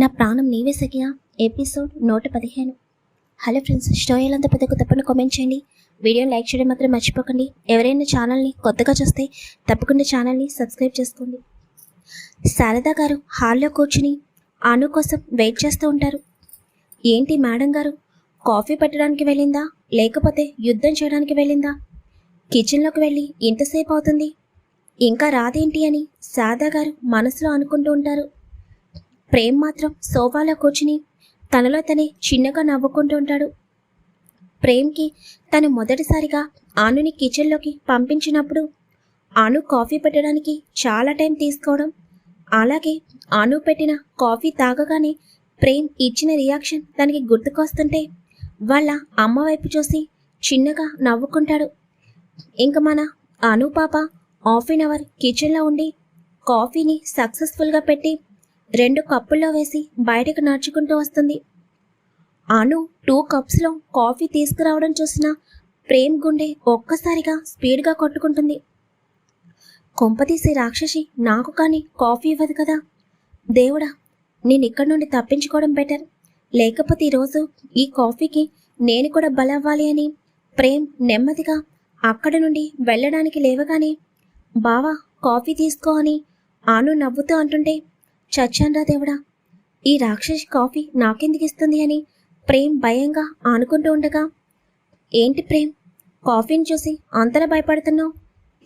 నా ప్రాణం నీవే సఖియా. ఎపిసోడ్ నూట పదిహేను. హలో ఫ్రెండ్స్ స్టోరీ అంతా పెద్దకు తప్పని కామెంట్ చేయండి. వీడియోని లైక్ చేయడం మాత్రం మర్చిపోకండి. ఎవరైనా ఛానల్ని కొత్తగా చూస్తే తప్పకుండా ఛానల్ని సబ్స్క్రైబ్ చేసుకోండి. శారదా గారు హాల్లో కూర్చుని అను కోసం వెయిట్ చేస్తూ ఉంటారు. ఏంటి మేడం గారు? కాఫీ పెట్టడానికి వెళ్ళిందా? లేకపోతే యుద్ధం చేయడానికి వెళ్ళిందా? కిచెన్లోకి వెళ్ళి ఎంతసేపు అవుతుంది. ఇంకా రాదేంటి అని శారదా గారు మనసులో అనుకుంటూ ఉంటారు. ప్రేమ్ మాత్రం సోఫాలో కూర్చుని తనలో తనే చిన్నగా నవ్వుకుంటూ ఉంటాడు. ప్రేమ్కి తను మొదటిసారిగా ఆనుని కిచెన్లోకి పంపించినప్పుడు ఆను కాఫీ పెట్టడానికి చాలా టైం తీసుకోవడం అలాగే ఆను పెట్టిన కాఫీ తాగగానే ప్రేమ్ ఇచ్చిన రియాక్షన్ తనకి గుర్తుకొస్తుంటే వాళ్ళ అమ్మ వైపు చూసి చిన్నగా నవ్వుకుంటాడు. ఇంక మన అను పాప హాఫ్ అన్ అవర్ కిచెన్లో ఉండి కాఫీని సక్సెస్ఫుల్గా పెట్టి రెండు కప్పుల్లో వేసి బయటకు నడుచుకుంటూ వస్తుంది. అను టూ కప్స్లో కాఫీ తీసుకురావడం చూసిన ప్రేమ్ గుండె ఒక్కసారిగా స్పీడ్గా కొట్టుకుంటుంది. కొంపతీసి రాక్షసి నాకు కానీ కాఫీ ఇవ్వదు కదా. దేవుడా నేను ఇక్కడి నుండి తప్పించుకోవడం బెటర్ లేకపోతే ఈరోజు ఈ కాఫీకి నేను కూడా బలవ్వాలి అని ప్రేమ్ నెమ్మదిగా అక్కడి నుండి వెళ్ళడానికి లేవగానే బావా కాఫీ తీసుకో అని ఆను నవ్వుతూ అంటుంటే చచ్చాన్రా దేవుడా ఈ రాక్షసి కాఫీ నాకెందుకు ఇస్తుంది అని ప్రేమ్ భయంగా ఆనుకుంటూ ఉండగా ఏంటి ప్రేమ్? కాఫీని చూసి అంతలా భయపడుతున్నావు?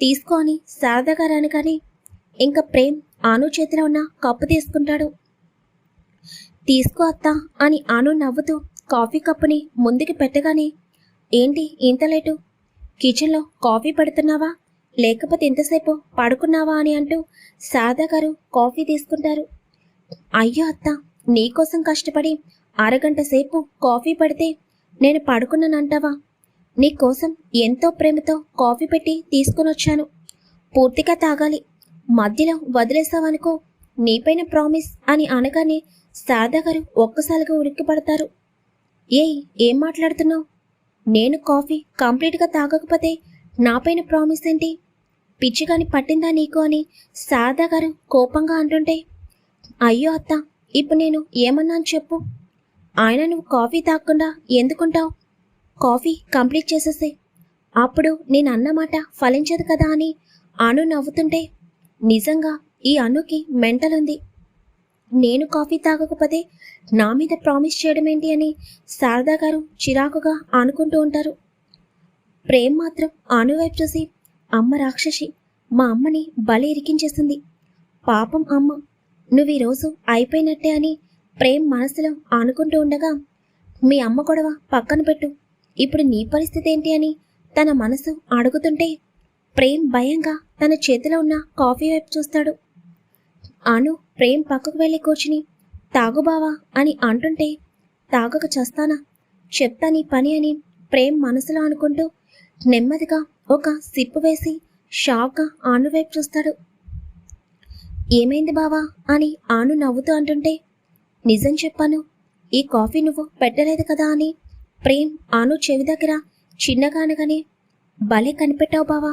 తీసుకో అని శారదగా కానీ ఇంకా ప్రేమ్ ఆను చేతిలో ఉన్న కప్పు తీసుకుంటాడు. తీసుకో అత్త అని ఆను నవ్వుతూ కాఫీ కప్పుని ముందుకు పెట్టగానే ఏంటి ఇంత లేటు? కిచెన్లో కాఫీ పెడుతున్నావా? లేకపోతే ఇంతసేపు పడుకున్నావా? అని అంటూ శారదా గారు కాఫీ తీసుకుంటారు. అయ్యో అత్త నీకోసం కష్టపడి అరగంట సేపు కాఫీ పడితే నేను పడుకున్నానంటావా? నీకోసం ఎంతో ప్రేమతో కాఫీ పెట్టి తీసుకుని వచ్చాను పూర్తిగా తాగాలి. మధ్యలో వదిలేసావనుకో నీపైన ప్రామిస్ అని అనగానే శారదా గారు ఒక్కసారిగా ఉరికిపడతారు ఏయ్ ఏం మాట్లాడుతున్నావు? నేను కాఫీ కంప్లీట్గా తాగకపోతే నాపైన ప్రామిస్ ఏంటి? పిచ్చిగాని పట్టిందా నీకు అని శారదా గారు కోపంగా అంటుంటే అయ్యో అత్త ఇప్పుడు నేను ఏమన్నాను చెప్పు. ఆయన నువ్వు కాఫీ తాగకుండా ఎందుకుంటావు? Coffee complete చేసేసే. అప్పుడు నేను అన్నమాట ఫలించదు కదా అని అను నవ్వుతుంటే నిజంగా ఈ అనుకి మెంటల్ ఉంది. నేను కాఫీ తాగకపోతే నా మీద ప్రామిస్ చేయడం ఏంటి అని శారదా గారు చిరాకుగా అనుకుంటూ ఉంటారు. ప్రేమ్ మాత్రం అను వైపు చూసి అమ్మ రాక్షసి మా అమ్మని బలి ఇరికించేసింది. పాపం అమ్మ నువ్వు ఈరోజు అయిపోయినట్టే అని ప్రేమ్ మనసులో అనుకుంటూ ఉండగా మీ అమ్మ గొడవ పక్కన పెట్టు. ఇప్పుడు నీ పరిస్థితి ఏంటి అని తన మనసు అడుగుతుంటే ప్రేమ్ భయంగా తన చేతిలో ఉన్న కాఫీ వైపు చూస్తాడు. అను ప్రేమ్ పక్కకు వెళ్ళి కూర్చుని తాగు బావా అని అంటుంటే తాగక చేస్తానా? చెప్తా నీ పని అని ప్రేమ్ మనసులో అనుకుంటూ నెమ్మదిగా ఒక సిప్పు వేసి షాక్గా ఆను వైపు చూస్తాడు. ఏమైంది బావా అని ఆను నవ్వుతూ అంటుంటే నిజం చెప్పాను ఈ కాఫీ నువ్వు పెట్టలేదు కదా అని. ప్రేమ్ ఆను చెవి దగ్గర చిన్నగా అనగానే భలే కనిపెట్టావు బావా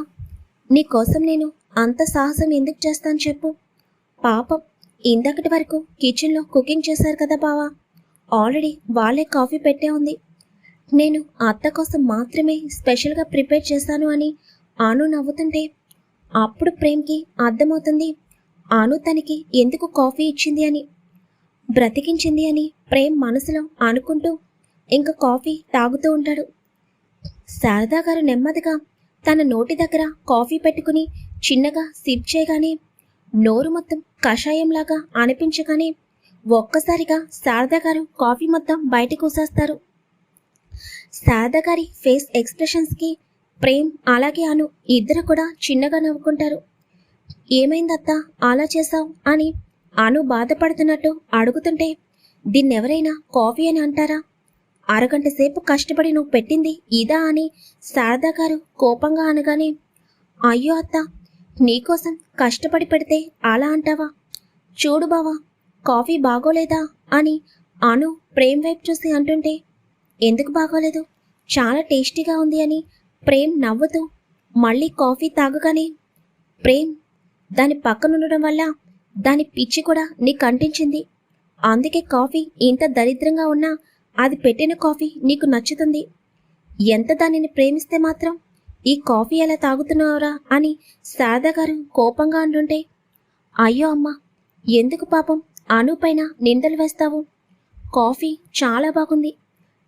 నీకోసం నేను అంత సాహసం ఎందుకు చేస్తాను చెప్పు. పాపం ఇందకటి వరకు కిచెన్లో కుకింగ్ చేశారు కదా బావా ఆల్రెడీ వాళ్ళే కాఫీ పెట్టే ఉంది. నేను అత్త కోసం మాత్రమే స్పెషల్గా ప్రిపేర్ చేశాను అని ఆను నవ్వుతుంటే అప్పుడు ప్రేమ్కి అర్థమవుతుంది ఆను తనకి ఎందుకు కాఫీ ఇచ్చింది అని? బ్రతికించింది అని ప్రేమ్ మనసులో అనుకుంటూ ఇంకా కాఫీ తాగుతూ ఉంటాడు. శారదా గారు నెమ్మదిగా తన నోటి దగ్గర కాఫీ పెట్టుకుని చిన్నగా సిప్ చేయగానే నోరు మొత్తం కషాయంలాగా అనిపించగానే ఒక్కసారిగా శారదా గారు కాఫీ మొత్తం బయటకు ఊసేస్తారు శారదా గారి ఫేస్ ఎక్స్ప్రెషన్స్కి ప్రేమ్ అలాగే అను ఇద్దరు కూడా చిన్నగా నవ్వుకుంటారు. ఏమైందత్తా? అలా చేశావు? అని అను బాధపడుతున్నట్టు అడుగుతుంటే దీన్నెవరైనా కాఫీ అని అంటారా? అరగంట సేపు కష్టపడి నువ్వు పెట్టింది ఇదా అని శారదా గారు కోపంగా అనగానే అయ్యో అత్త నీకోసం కష్టపడి పెడితే అలా అంటావా? చూడు బావా కాఫీ బాగోలేదా? అని అను ప్రేమ్ వైపు చూసి అంటుంటే ఎందుకు బాగోలేదు? చాలా టేస్టీగా ఉంది అని ప్రేమ్ నవ్వుతూ మళ్ళీ కాఫీ తాగగానే ప్రేమ్ దాని పక్కనుండడం వల్ల దాని పిచ్చి కూడా నీకు అంటించింది అందుకే కాఫీ ఇంత దరిద్రంగా ఉన్నా అది పెట్టిన కాఫీ నీకు నచ్చుతుంది. ఎంత దానిని ప్రేమిస్తే మాత్రం ఈ కాఫీ ఎలా తాగుతున్నావురా అని శారదగారు కోపంగా అంటుంటే అయ్యో అమ్మ ఎందుకు పాపం అను పైన నిందలు వేస్తావు? కాఫీ చాలా బాగుంది.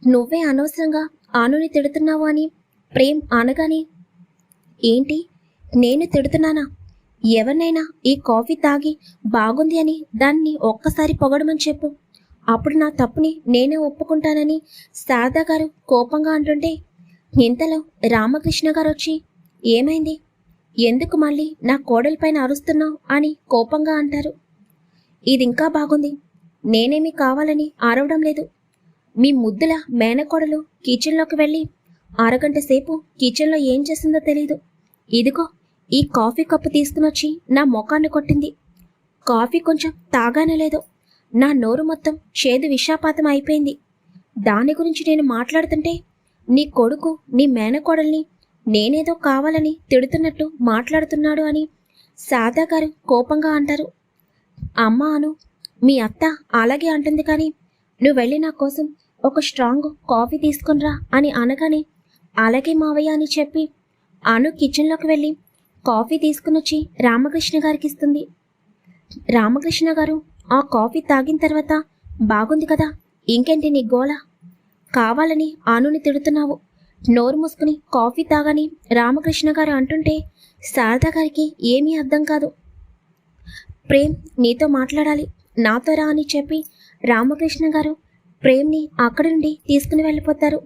నువ్వే అనవసరంగా అనుని తిడుతున్నావు అని ప్రేమ్ అనగానే ఏంటి నేను తిడుతున్నానా? ఎవరినైనా ఈ కాఫీ తాగి బాగుంది అని దాన్ని ఒక్కసారి పొగడమని చెప్పు. అప్పుడు నా తప్పుని నేనే ఒప్పుకుంటానని శారదా గారు కోపంగా అంటుంటే ఇంతలో రామకృష్ణ గారు వచ్చి ఏమైంది? ఎందుకు మళ్ళీ నా కోడలిపైన అరుస్తున్నావు అని కోపంగా అంటారు. ఇది ఇంకా బాగుంది. నేనేమి కావాలని అరవడం లేదు. మీ ముద్దుల మేనకోడలు కిచెన్లోకి వెళ్ళి అరగంట సేపు కిచెన్లో ఏం చేసిందో తెలీదు. ఇదిగో ఈ కాఫీ కప్పు తీసుకునొచ్చి నా మొఖాన్ని కొట్టింది. కాఫీ కొంచెం తాగానే లేదు నా నోరు మొత్తం చేదు విషాపాతం అయిపోయింది. దాని గురించి నేను మాట్లాడుతుంటే నీ కొడుకు నీ మేనకోడల్ని నేనేదో కావాలని తిడుతున్నట్టు మాట్లాడుతున్నాడు అని సాదాగారు గారు కోపంగా అంటారు. అమ్మ అను మీ అత్త అలాగే అంటుంది కానీ నువ్వు వెళ్ళి నా కోసం ఒక స్ట్రాంగ్ కాఫీ తీసుకునిరా అని అనగానే అలాగే మావయ్య అని చెప్పి అను కిచెన్లోకి వెళ్ళి కాఫీ తీసుకునొచ్చి రామకృష్ణ గారికి ఇస్తుంది రామకృష్ణ గారు ఆ కాఫీ తాగిన తర్వాత బాగుంది కదా ఇంకేంటి నీ గోల? కావాలని ఆనుని తిడుతున్నావు. నోరు మూసుకుని కాఫీ తాగని రామకృష్ణ గారు అంటుంటే శారదా గారికి ఏమీ అర్థం కాదు. ప్రేమ్ నీతో మాట్లాడాలి నాతో రా అని చెప్పి రామకృష్ణ గారు ప్రేమ్ని అక్కడి నుండి తీసుకుని వెళ్ళిపోతారు.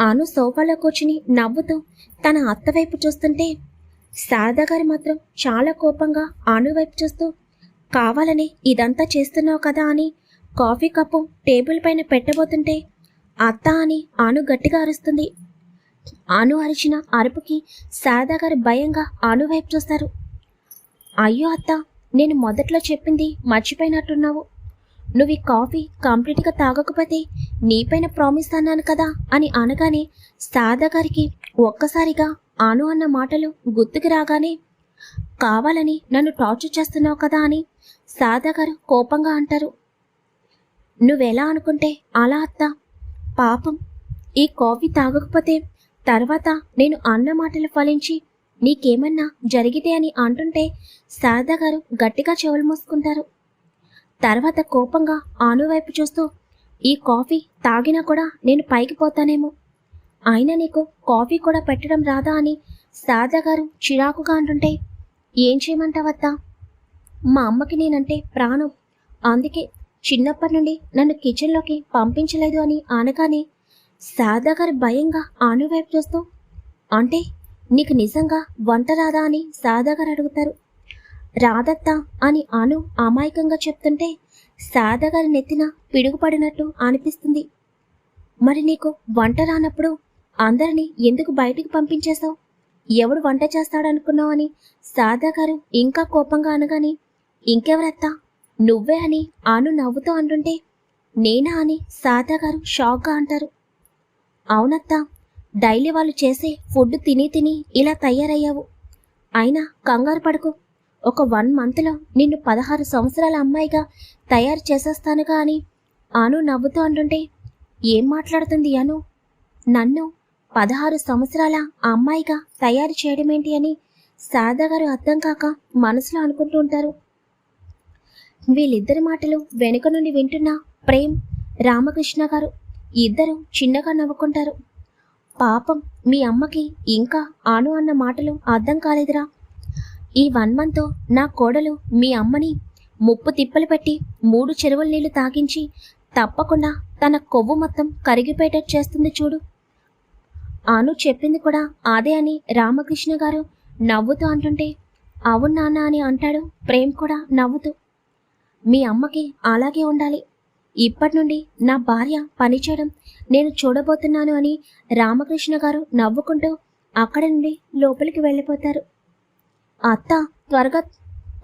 అను సోఫాలో కూర్చుని నవ్వుతూ తన అత్త వైపు చూస్తుంటే శారదా గారు మాత్రం చాలా కోపంగా అను వైపు చూస్తూ కావాలని ఇదంతా చేస్తున్నావు కదా అని కాఫీ కప్పు టేబుల్ పైన పెట్టబోతుంటే అత్త అని ఆను గట్టిగా అరుస్తుంది. ఆను అరిచిన అరుపుకి శారదా గారు భయంగా అను వైపు చూస్తారు. అయ్యో అత్త నేను మొదట్లో చెప్పింది మర్చిపోయినట్టున్నావు. నువ్వు ఈ కాఫీ కంప్లీట్గా తాగకపోతే నీపైన ప్రామిస్ అన్నాను కదా అని అనగానే శారదా గారికి ఒక్కసారిగా ఆను అన్న మాటలు గుర్తుకు రాగానే కావాలని నన్ను టార్చర్ చేస్తున్నావు కదా అని శారదా గారు కోపంగా అంటారు. నువ్వెలా అనుకుంటే అలా అత్త? పాపం ఈ కాఫీ తాగకపోతే తర్వాత నేను అన్న మాటలు ఫలించి నీకేమన్నా జరిగితే అని అంటుంటే శారదా గారు గట్టిగా చెవులు మూసుకుంటారు. తర్వాత కోపంగా ఆను వైపు చూస్తూ ఈ కాఫీ తాగినా కూడా నేను పైకి పోతానేమో ఆయన నీకు కాఫీ కూడా పెట్టడం రాదా అని శారదా గారు చిరాకుగా అంటుంటే ఏం చేయమంటావత్తా? మా అమ్మకి నేనంటే ప్రాణం. అందుకే చిన్నప్పటి నుండి నన్ను కిచెన్లోకి పంపించలేదు అని అనగానే శారదా గారు భయంగా ఆను వైపు చూస్తూ అంటే నీకు నిజంగా వంట రాదా అని శారదా గారు అడుగుతారు. రాదత్తా అని అను అమాయకంగా చెప్తుంటే శారదా గారి నెత్తిన పిడుగుపడినట్టు అనిపిస్తుంది. మరి నీకు వంట రానప్పుడు అందరినీ ఎందుకు బయటికి పంపించేశావు? ఎవడు వంట చేస్తాడనుకున్నావు అని శారదా గారు ఇంకా కోపంగా అనగానే ఇంకెవరత్తా? నువ్వే అని ఆను నవ్వుతూ అంటుంటే నేనా అని శారదా గారు షాక్గా అంటారు. అవునత్తా డైలీ వాళ్ళు చేసే ఫుడ్ తిని తిని ఇలా తయారయ్యావు. అయినా కంగారు పడుకో. ఒక వన్ మంత్లో నిన్ను పదహారు సంవత్సరాల అమ్మాయిగా తయారు చేసేస్తానుగా అని అను నవ్వుతూ అంటుంటే ఏం మాట్లాడుతుంది అను? నన్ను పదహారు సంవత్సరాల అమ్మాయిగా తయారు చేయడమేంటి అని శారదా గారు అర్థం కాక మనసులో అనుకుంటూ ఉంటారు. వీళ్ళిద్దరి మాటలు వెనుక నుండి వింటున్న ప్రేమ్ రామకృష్ణ గారు ఇద్దరు చిన్నగా నవ్వుకుంటారు. పాపం మీ అమ్మకి ఇంకా ఆను అన్న మాటలు అర్థం కాలేదురా. ఈ వన్ మంత్తో నా కోడలు మీ అమ్మని ముప్పు తిప్పలు పెట్టి మూడు చెరువుల నీళ్ళు తాగించి తప్పకుండా తన కొవ్వు మొత్తం కరిగిపోయేటట్టు చేస్తుంది చూడు. ఆను చెప్పింది కూడా అదే అని రామకృష్ణ గారు నవ్వుతూ అంటుంటే అవును నాన్న అని అంటాడు ప్రేమ్ కూడా నవ్వుతూ. మీ అమ్మకి అలాగే ఉండాలి. ఇప్పటి నుండి నా భార్య పనిచేయడం నేను చూడబోతున్నాను అని రామకృష్ణ గారు నవ్వుకుంటూ అక్కడ నుండి లోపలికి వెళ్ళిపోతారు. అత్త త్వరగా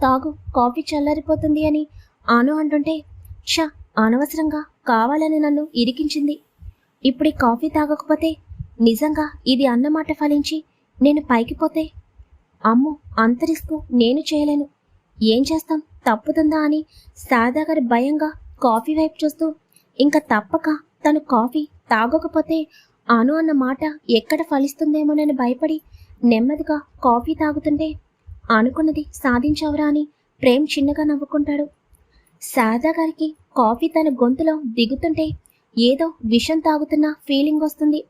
తాగు కాఫీ చల్లారిపోతుంది అని ఆను అంటుంటే ష అనవసరంగా కావాలని నన్ను ఇరికించింది. ఇప్పుడు ఈ కాఫీ తాగకపోతే నిజంగా ఇది అన్నమాట ఫలించి నేను పైకి పోతే? అమ్మో అంత రిస్క్ నేను చేయలేను. ఏం చేస్తాం? తప్పుతుందా అని శారదా గారు భయంగా కాఫీ వైపు చూస్తూ ఇంకా తప్పక తను కాఫీ తాగకపోతే అను అన్న మాట ఎక్కడ ఫలిస్తుందేమోనని భయపడి నెమ్మదిగా కాఫీ తాగుతుంటే అనుకున్నది సాధించవరా అని ప్రేమ్ చిన్నగా నవ్వుకుంటాడు. శారదా గారికి కాఫీ తన గొంతులో దిగుతుంటే ఏదో విషం తాగుతున్న ఫీలింగ్ వస్తుంది.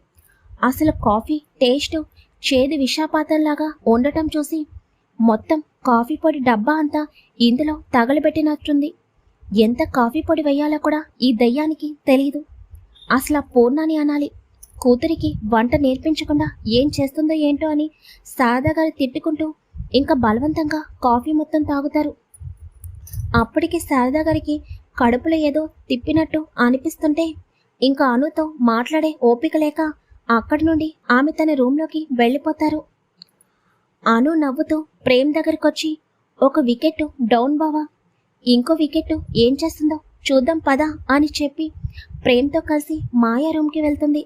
అసలు కాఫీ టేస్ట్ చేదు విషాపాతంలాగా ఉండటం చూసి మొత్తం కాఫీ పొడి డబ్బా అంతా ఇందులో తగలబెట్టినట్టుంది. ఎంత కాఫీ పొడి వేయాలో కూడా ఈ దయ్యానికి తెలియదు అసలు పూర్ణాని అనాలి. కూతురికి వంట నేర్పించకుండా ఏం చేస్తుందో ఏంటో అని శారదా గారు తిట్టుకుంటూ ఇంకా బలవంతంగా కాఫీ మొత్తం తాగుతారు. అప్పటికి శారదా గారికి కడుపులో ఏదో తిప్పినట్టు అనిపిస్తుంటే ఇంకా అనుతో మాట్లాడే ఓపిక లేక అక్కడి నుండి ఆమె తన రూంలోకి వెళ్ళిపోతారు. అను నవ్వుతూ ప్రేమ్ దగ్గరకొచ్చి ఒక వికెట్ డౌన్ బావా. ఇంకో వికెట్ ఏం చేస్తుందో చూద్దాం పదా అని చెప్పి ప్రేమ్తో కలిసి మాయా రూమ్కి వెళ్తుంది.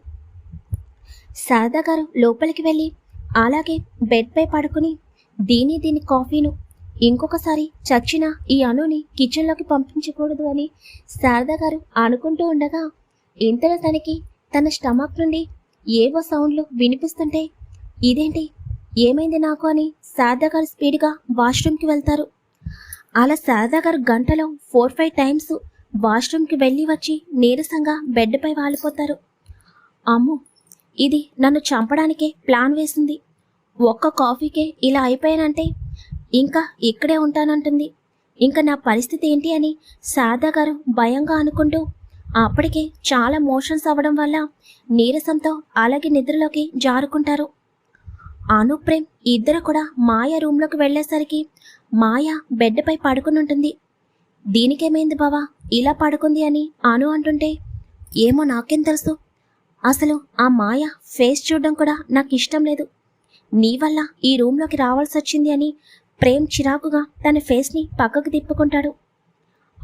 శారదా గారు లోపలికి వెళ్ళి అలాగే బెడ్పై పడుకుని దీని దీని కాఫీను ఇంకొకసారి చచ్చిన ఈ అనుని కిచెన్లోకి పంపించకూడదు అని శారదా గారు అనుకుంటూ ఉండగా ఇంతలో తనకి తన స్టమక్ నుండి ఏవో సౌండ్లు వినిపిస్తుంటే ఇదేంటి? ఏమైంది నాకు? అని శారదా గారు స్పీడ్గా వాష్రూమ్కి వెళ్తారు. అలా శారదా గారు గంటలో ఫోర్ ఫైవ్ టైమ్స్ వాష్రూమ్కి వెళ్ళి వచ్చి నీరసంగా బెడ్పై వాలిపోతారు. అమ్మో! ఇది నన్ను చంపడానికే ప్లాన్ వేసింది. ఒక్క కాఫీకే ఇలా అయిపోయానంటే ఇంకా ఇక్కడే ఉంటానంటుంది. ఇంకా నా పరిస్థితి ఏంటి? అని శారదా గారు భయంగా అనుకుంటూ అప్పటికే చాలా మోషన్స్ అవ్వడం వల్ల నీరసంతో అలాగే నిద్రలోకి జారుకుంటారు. అను ప్రేమ్ ఇద్దరు కూడా మాయ రూమ్లోకి వెళ్ళేసరికి మాయ బెడ్పై పడుకుని ఉంటుంది దీనికేమైంది బావా? ఇలా పడుకుంది అని అను అంటుంటే ఏమో నాకేం తెలుసు. అసలు ఆ మాయ ఫేస్ చూడడం కూడా నాకు ఇష్టం లేదు. నీ వల్ల ఈ రూమ్లోకి రావాల్సి వచ్చింది అని ప్రేమ్ చిరాకుగా తన ఫేస్ని పక్కకు తిప్పుకుంటాడు.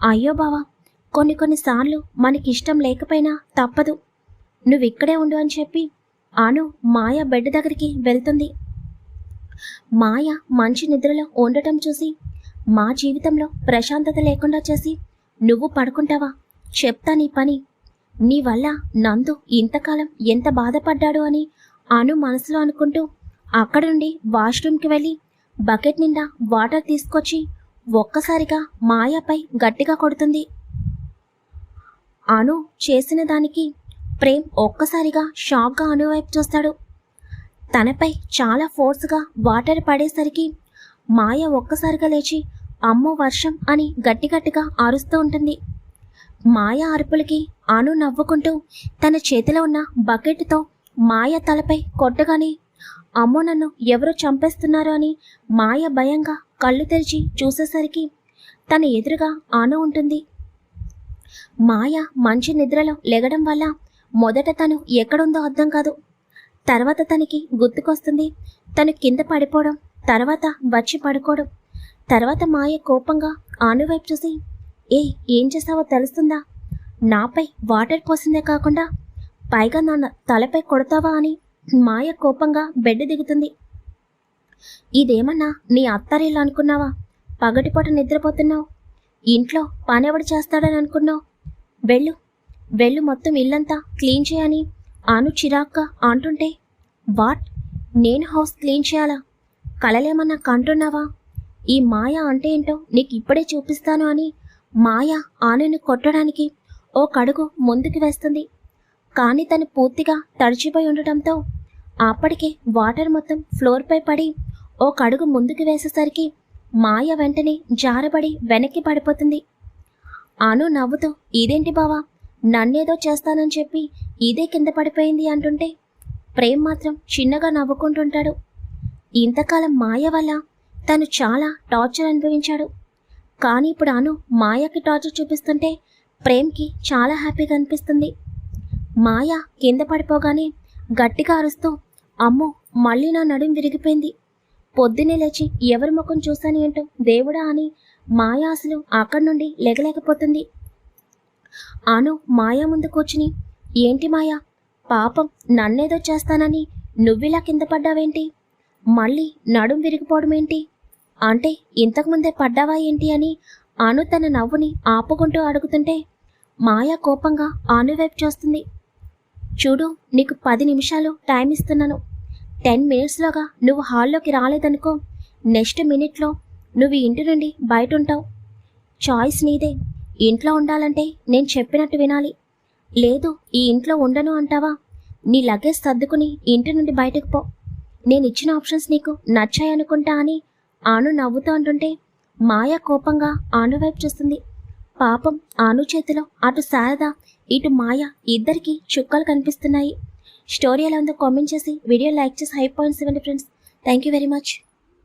అయ్యో బావా కొన్ని కొన్నిసార్లు మనకి ఇష్టం లేకపోయినా తప్పదు. నువ్విక్కడే ఉండు అని చెప్పి అను మాయ బెడ్ దగ్గరికి వెళ్తుంది. మాయ మంచి నిద్రలో ఉండటం చూసి మా జీవితంలో ప్రశాంతత లేకుండా చేసి నువ్వు పడుకుంటావా? చెప్తా నీ పని. నీ వల్ల నందు ఇంతకాలం ఎంత బాధపడ్డాడు? అని అను మనసులో అనుకుంటూ అక్కడ నుండి వాష్రూమ్కి వెళ్ళి బకెట్ నిండా వాటర్ తీసుకొచ్చి ఒక్కసారిగా మాయాపై గట్టిగా కొడుతుంది. అను చేసిన దానికి ప్రేమ్ ఒక్కసారిగా షాక్గా అనువైపు చూస్తాడు. తనపై చాలా ఫోర్స్గా వాటర్ పడేసరికి మాయ ఒక్కసారిగా లేచి అమ్మో వర్షం అని గట్టిగట్టిగా అరుస్తూ ఉంటుంది. మాయ అరుపులకి అను నవ్వుకుంటూ తన చేతిలో ఉన్న బకెట్తో మాయ తలపై కొట్టగానే అమ్మో నన్ను ఎవరో చంపేస్తున్నారు అని మాయ భయంగా కళ్ళు తెరిచి చూసేసరికి తన ఎదురుగా అను ఉంటుంది. మాయ మంచి నిద్రలో లెగడం వల్ల మొదట తను ఎక్కడుందో అర్థం కాదు. తర్వాత తనకి గుర్తుకొస్తుంది. తను కింద పడిపోవడం తర్వాత వచ్చి పడుకోవడం తర్వాత మాయ కోపంగా ఆనువైపు చూసి ఏ ఏం చేస్తావో తెలుస్తుందా? నాపై వాటర్ పోసిందే కాకుండా పైగా నాన్న తలపై కొడతావా? అని మాయ కోపంగా బెడ్ దిగుతుంది. ఇదేమన్నా నీ అత్తారిల్లు అనుకున్నావా? పగటిపూట నిద్రపోతున్నావు? ఇంట్లో పనెవడు చేస్తాడని అనుకున్నావు? వెళ్ళు. వెళ్ళు మొత్తం ఇల్లంతా క్లీన్ చేయని ఆను చిరాక్గా అంటుంటే వాట్? నేను హౌస్ క్లీన్ చేయాలా? కలలేమన్నా కంటున్నావా? ఈ మాయ అంటే ఏంటో నీకు ఇప్పుడే చూపిస్తాను అని మాయ ఆనుని కొట్టడానికి ఓ కడుగు ముందుకు వేస్తుంది. కానీ తను పూర్తిగా తడిచిపోయి ఉండటంతో అప్పటికే వాటర్ మొత్తం ఫ్లోర్పై పడి ఓ కడుగు ముందుకు వేసేసరికి మాయ వెంటనే జారబడి వెనక్కి పడిపోతుంది. అను నవ్వుతూ ఇదేంటి బావా? నన్నేదో చేస్తానని చెప్పి ఇదే కింద పడిపోయింది అంటుంటే ప్రేమ్ మాత్రం చిన్నగా నవ్వుకుంటుంటాడు. ఇంతకాలం మాయ వల్ల తను చాలా టార్చర్ అనుభవించాడు. కానీ ఇప్పుడు అను మాయకి టార్చర్ చూపిస్తుంటే ప్రేమ్కి చాలా హ్యాపీగా అనిపిస్తుంది. మాయ కింద పడిపోగానే గట్టిగా అరుస్తూ అమ్మో మళ్ళీ నా నడుం విరిగిపోయింది. పొద్దునే లేచి ఎవరి ముఖం చూశాను ఏంటో? దేవుడా అని మాయ అసలు అక్కడి నుండి లెగలేకపోతుంది. అను మాయా ముందు కూర్చుని ఏంటి మాయా? పాపం నన్నేదో చేస్తానని నువ్విలా కింద పడ్డావేంటి? మళ్ళీ నడుం విరిగిపోవడం ఏంటి అంటే ఇంతకుముందే పడ్డావా ఏంటి అని అను తన నవ్వుని ఆపుకుంటూ అడుగుతుంటే మాయా కోపంగా ఆను వైపు చూస్తుంది. చూడు నీకు పది నిమిషాలు టైం ఇస్తున్నాను టెన్ మినిట్స్లోగా నువ్వు హాల్లోకి రాలేదనుకో నెక్స్ట్ మినిట్లో నువ్వు ఇంటి నుండి బయట ఉంటావు చాయిస్ నీదే. ఇంట్లో ఉండాలంటే నేను చెప్పినట్టు వినాలి. లేదు ఈ ఇంట్లో ఉండను అంటావా? నీ లగేజ్ సర్దుకుని ఇంటి నుండి బయటకు పో. నేను ఇచ్చిన ఆప్షన్స్ నీకు నచ్చాయనుకుంటా అని ఆను నవ్వుతూ అంటుంటే మాయ కోపంగా ఆను వైపు చూస్తుంది. పాపం ఆను చేతిలో అటు శారద ఇటు మాయ ఇద్దరికీ చుక్కలు కనిపిస్తున్నాయి. స్టోరీ ఎలా ఉందో కామెంట్ చేసి వీడియో లైక్ చేసి హై పాయింట్స్ ఇవ్వండి friends. Thank you very much